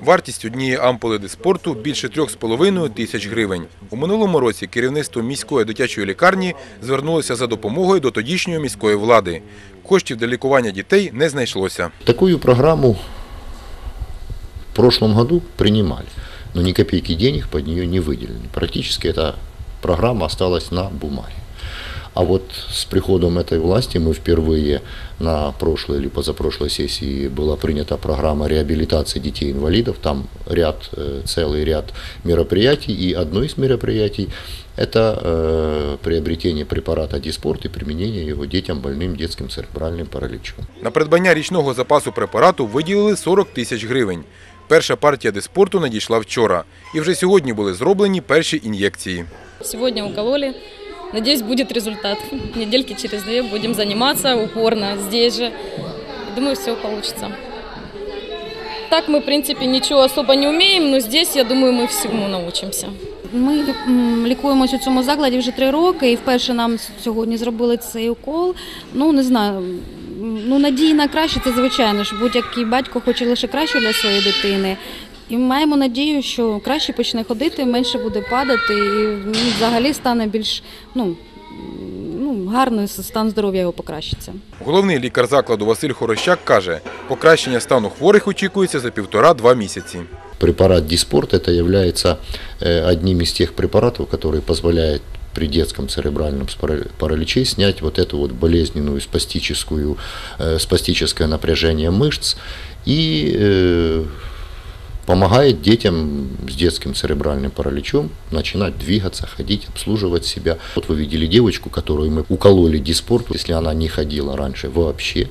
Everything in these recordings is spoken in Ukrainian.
Вартість однієї ампули диспорту більше 3,5 тисяч гривень. У минулому році керівництво міської дитячої лікарні звернулося за допомогою до тодішньої міської влади. Коштів для лікування дітей не знайшлося. Такую программу в прошлом году принимали, но ни копейки денег под нее не выделены. Практически эта программа осталась на бумаге. А вот с приходом этой власти мы впервые на прошлой или позапрошлой сессии была принята программа реабилитации детей-инвалидов. Там ряд, э, целый ряд мероприятий. И одно из мероприятий – это э, приобретение препарата Диспорт и применение его детям больным детским церебральным параличом. На придбання річного запасу препарату виділили 40 тисяч гривень. Перша партія диспорту надійшла вчора. І вже сьогодні були зроблені перші ін'єкції. Сегодня укололи. Надеюсь, будет результат. Недельки через две будем заниматься упорно здесь же. Думаю, все получится. Так мы, в принципе, ничего особо не умеем, но здесь, я думаю, мы всему научимся. Ми лікуємося у цьому закладі вже три роки, і вперше нам сьогодні зробили цей укол. Ну не знаю. Ну, надії на краще, це звичайно ж. Будь-який батько хоче лише краще для своєї дитини. І маємо надію, що краще почне ходити, менше буде падати, і ну, взагалі стане більш ну, м, ну, гарний стан здоров'я його покращиться. Головний лікар закладу Василь Хорощак каже, покращення стану хворих очікується за півтора-два місяці. Препарат Диспорт это является э, одним из тех препаратов, который позволяет при детском церебральном спара- параличе снять вот эту вот болезненную спастическую, э, спастическое напряжение мышц и э, помогает детям с детским церебральным параличом начинать двигаться, ходить, обслуживать себя. Вот вы видели девочку, которую мы укололи диспорт, если она не ходила раньше вообще,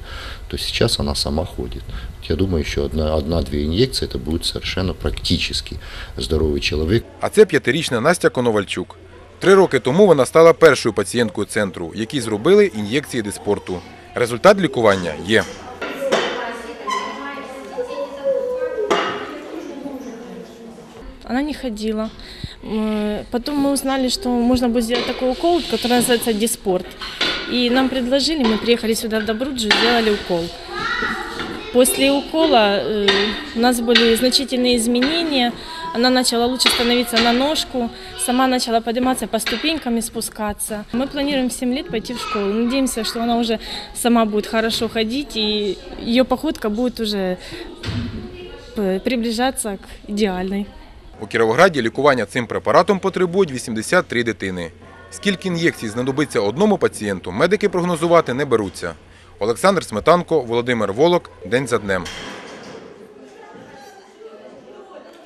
то сейчас она сама ходит. Я думаю, еще одна- одна-две инъекции, это будет совершенно практически здоровый человек. А це п'ятирічна Настя Коновальчук. Три роки тому вона стала першою пацієнткою центру, якій зробили ін'єкції диспорту. Результат лікування є. Она не ходила. Потом мы узнали, что можно будет сделать такой укол, который называется диспорт. И нам предложили, мы приехали сюда в Добруджу, сделали укол. После укола э, у нас были значительные изменения. Она начала лучше становиться на ножку, сама начала подниматься по ступенькам и спускаться. Мы планируем в 7 лет пойти в школу. Надеемся, что она уже сама будет хорошо ходить, и ее походка будет уже э, приближаться к идеальной. У Кіровограді лікування цим препаратом потребують 83 дитини. Скільки ін'єкцій знадобиться одному пацієнту, медики прогнозувати не беруться. Олександр Сметанко, Володимир Волок. День за днем.